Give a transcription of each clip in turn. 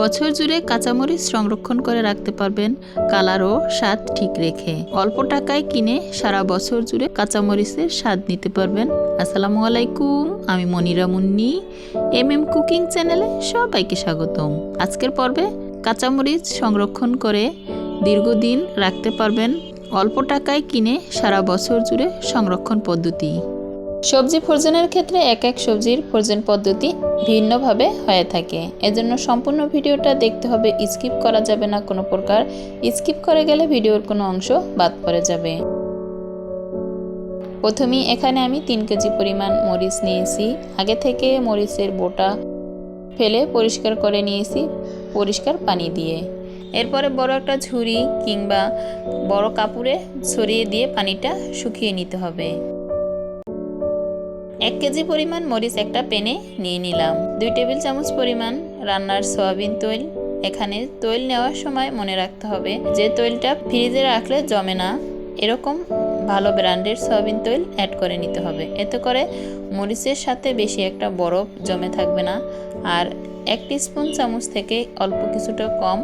বছর জুড়ে কাঁচামরিচ সংরক্ষণ করে রাখতে পারবেন। কালার ও স্বাদ ঠিক রেখে অল্প টাকায় কিনে সারা বছর জুড়ে কাঁচামরিচের স্বাদ নিতে পারবেন। আসসালামু আলাইকুম, আমি Monira Munni. M M cooking চ্যানেলে সবাইকে স্বাগতম। আজকের পর্বে কাঁচামরিচ সংরক্ষণ করে দীর্ঘদিন রাখতে পারবেন। অল্প টাকায় কিনে সারা বছর জুড়ে সংরক্ষণ পদ্ধতি। সবজি ফ্রোজেনের ক্ষেত্রে এক এক সবজির ফ্রোজেন পদ্ধতি ভিন্নভাবে হয়ে থাকে। এজন্য সম্পূর্ণ ভিডিওটা দেখতে হবে, স্কিপ করা যাবে না কোনো প্রকার। স্কিপ করে গেলে ভিডিওর কোনো অংশ বাদ পড়ে যাবে। প্রথমেই এখানে আমি তিন কেজি পরিমাণ মরিচ নিয়েছি। আগে থেকে মরিচের বোটা ফেলে পরিষ্কার করে নিয়েছি পরিষ্কার পানি দিয়ে। এরপরে বড় একটা ঝুড়ি কিংবা বড় কাপড়ে ছড়িয়ে দিয়ে পানিটা শুকিয়ে নিতে হবে। এক কেজি পরিমাণ মরিচ একটা পেনে নিয়ে নিলাম। দুই টেবিল চামচ পরিমাণ রান্নার সয়াবিন তৈল। এখানে তৈল নেওয়ার সময় মনে রাখতে হবে যে তৈলটা ফ্রিজে রাখলে জমে না। এরকম ভালো ব্র্যান্ডের সয়াবিন তৈল অ্যাড করে নিতে হবে। এতে করে মরিচের সাথে বেশি একটা বরফ জমে থাকবে না। আর এক স্পুন চামচ থেকে অল্প কিছুটা কম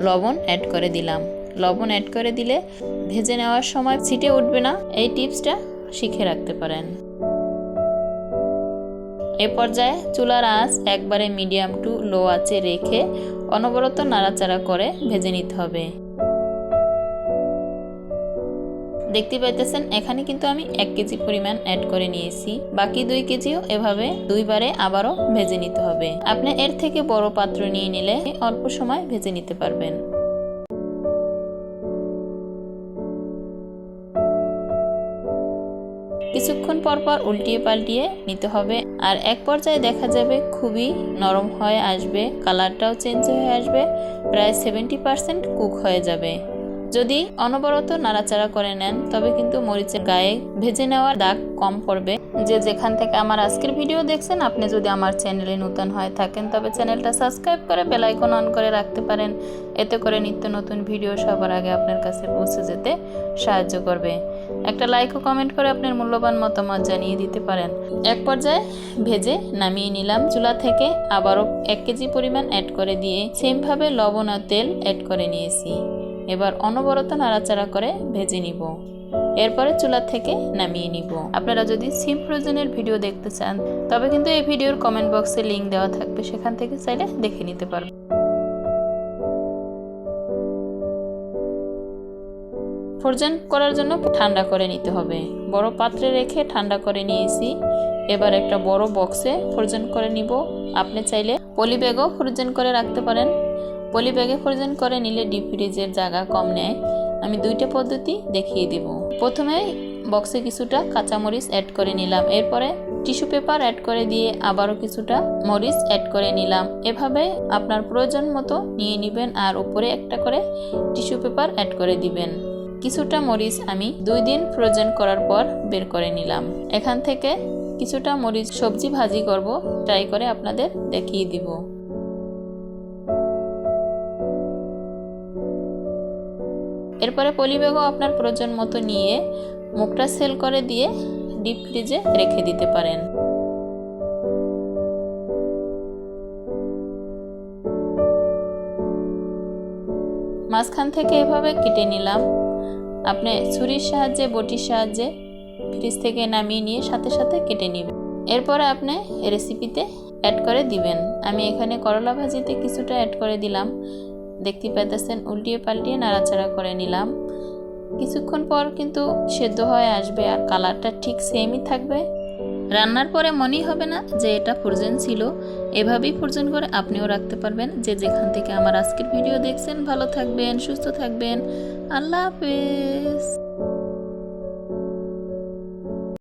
লবণ অ্যাড করে দিলাম। লবণ অ্যাড করে দিলে ভেজে নেওয়ার সময় ছিটে উঠবে না। এই টিপসটা শিখে রাখতে পারেন। এ পর্যায়ে চুলার আঁচ একবারে মিডিয়াম টু লো আঁচে রেখে অনবরত নাড়াচাড়া করে ভেজে নিতে হবে। দেখতে পাইতেছেন, এখানে কিন্তু আমি এক কেজি পরিমাণ অ্যাড করে নিয়েছি। বাকি দুই কেজিও এভাবে দুইবারে আবারও ভেজে নিতে হবে। আপনি এর থেকে বড় পাত্র নিয়ে নিলে অল্প সময় ভেজে নিতে পারবেন। কিছুক্ষণ পর পর উল্টিয়ে পাল্টিয়ে নিতে হবে। আর এক পর্যায়ে দেখা যাবে খুবই নরম হয়ে আসবে, কালারটাও চেঞ্জ হয়ে আসবে, প্রায় সেভেন্টি পারসেন্ট কুক হয়ে যাবে। যদি অনবরত নাড়াচাড়া করে নেন, তবে কিন্তু মরিচের গায়ে ভেজে নেওয়ার দাগ কম পড়বে। যে যেখান থেকে আমার আজকের ভিডিও দেখছেন, আপনি যদি আমার চ্যানেলে নতুন হয়ে থাকেন, তবে চ্যানেলটা সাবস্ক্রাইব করে বেলাইকন অন করে রাখতে পারেন। এতে করে নিত্য নতুন ভিডিও সবার আগে আপনার কাছে পৌঁছে যেতে সাহায্য করবে। একটা লাইক ও কমেন্ট করে আপনার মূল্যবান মতামত জানিয়ে দিতে পারেন। এক পর্যায়ে ভেজে নামিয়ে নিলাম। চুলা থেকে আবারও এক কেজি পরিমাণ অ্যাড করে দিয়ে সেমভাবে লবণ আর তেল অ্যাড করে নিয়েছি। এবার অনবরত নাড়াচাড়া করে ভেজে নিব। এরপরে চুলা থেকে নামিয়ে নিব। আপনারা যদি সিম ফ্রোজেনের ভিডিও দেখতে চান, তবে কিন্তু এই ভিডিওর কমেন্ট বক্সে লিঙ্ক দেওয়া থাকবে। সেখান থেকে চাইলে দেখে নিতে পারবেন। ফ্রোজেন করার জন্য ঠান্ডা করে নিতে হবে। বড় পাত্রে রেখে ঠান্ডা করে নিয়েছি। এবার একটা বড় বক্সে ফ্রোজেন করে নিব। আপনি চাইলে পলি ব্যাগও ফ্রোজেন করে রাখতে পারেন। পলি ব্যাগে ফ্রোজেন করে নিলে ডিপ ফ্রিজের জায়গা কম নেয়। আমি দুইটা পদ্ধতি দেখিয়ে দিব। প্রথমে বক্সে কিছুটা কাঁচামরিচ অ্যাড করে নিলাম। এরপরে টিস্যু পেপার অ্যাড করে দিয়ে আবারও কিছুটা মরিচ অ্যাড করে নিলাম। এভাবে আপনার প্রয়োজন মতো নিয়ে নেবেন আর উপরে একটা করে টিস্যু পেপার অ্যাড করে দিবেন। কিছুটা মরিচ আমি দুই দিন ফ্রোজেন করার পর বের করে নিলাম। এখান থেকে কিছুটা মরিচ সবজি ভাজি করব, ট্রাই করে আপনাদের দেখিয়ে দিব। এরপরে পলিব্যাগও আপনার প্রয়োজন মতো নিয়ে মুখটা সেল করে দিয়ে ডিপ ফ্রিজে রেখে দিতে পারেন। মাঝখান থেকে এভাবে কেটে নিলাম। আপনি ছুরির সাহায্যে, বটির সাহায্যে ফ্রিজ থেকে নামিয়ে নিয়ে সাথে সাথে কেটে নেবেন। এরপরে আপনি রেসিপিতে অ্যাড করে দিবেন। আমি এখানে করলা ভাজিতে কিছুটা অ্যাড করে দিলাম। দেখতে পাইতেছেন, উল্টিয়ে পাল্টিয়ে নাড়াচাড়া করে নিলাম। কিছুক্ষণ পর কিন্তু সেদ্ধ হয়ে আসবে আর কালারটা ঠিক সেমই থাকবে। রান্নার পরে মনেই হবে না যে এটা ফ্রোজেন ছিল। এভাবেই ফ্রোজেন করে আপনিও রাখতে পারবেন। যে যেখান থেকে আমার আজকের ভিডিও দেখছেন, ভালো থাকবেন, সুস্থ থাকবেন। আল্লাহ হাফেজ।